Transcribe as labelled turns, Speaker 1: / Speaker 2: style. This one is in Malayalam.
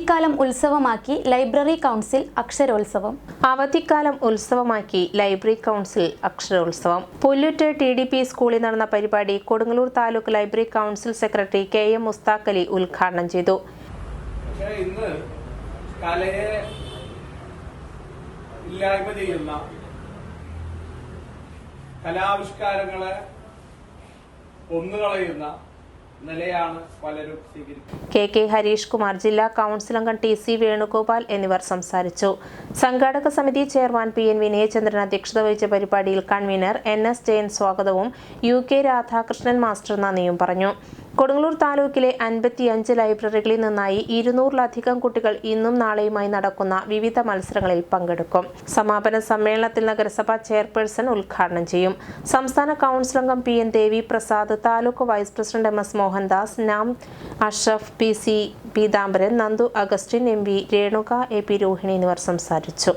Speaker 1: അവധിക്കാലം ഉത്സവമാക്കി ലൈബ്രറി കൗൺസിൽ അക്ഷരോത്സവം.
Speaker 2: അവധിക്കാലം ഉത്സവമാക്കി ലൈബ്രറി കൗൺസിൽ അക്ഷരോത്സവം. പുല്ലുറ്റ് ടി ഡി പി സ്കൂളിൽ നടന്ന പരിപാടി Kodungallur taluk library council secretary K M Mushtaq Ali ഉദ്ഘാടനം ചെയ്തു.
Speaker 3: ഇന്ന് കലയെ ഇല്ലായ്മ ചെയ്യുന്ന കലാവിഷ്കാരങ്ങളെ ഒന്നുകളയുന്ന
Speaker 2: കെ കെ ഹരീഷ് കുമാർ ജില്ലാ കൗൺസിൽ അംഗം ടി സി വേണുഗോപാൽ എന്നിവർ സംസാരിച്ചു. സംഘാടക സമിതി ചെയർമാൻ പി എൻ വിനയചന്ദ്രൻ അധ്യക്ഷത വഹിച്ച പരിപാടിയിൽ കൺവീനർ എൻ എസ് ജയൻ സ്വാഗതവും യു കെ രാധാകൃഷ്ണൻ മാസ്റ്റർ നന്ദിയും പറഞ്ഞു. കൊടുങ്ങല്ലൂർ താലൂക്കിലെ അൻപത്തിയഞ്ച് ലൈബ്രറികളിൽ നിന്നായി ഇരുന്നൂറിലധികം കുട്ടികൾ ഇന്നും നാളെയുമായി നടക്കുന്ന വിവിധ മത്സരങ്ങളിൽ പങ്കെടുക്കും. സമാപന സമ്മേളനത്തിൽ നഗരസഭാ ചെയർപേഴ്സൺ ഉദ്ഘാടനം ചെയ്യും. സംസ്ഥാന കൗൺസിൽ അംഗം P. N. Devi Prasad taluk vice president M. S. Mohandas നാം Ashraf P. C. Peethambaran Nandu Augustine M. V. Renuka A. P. Rohini എന്നിവർ സംസാരിച്ചു.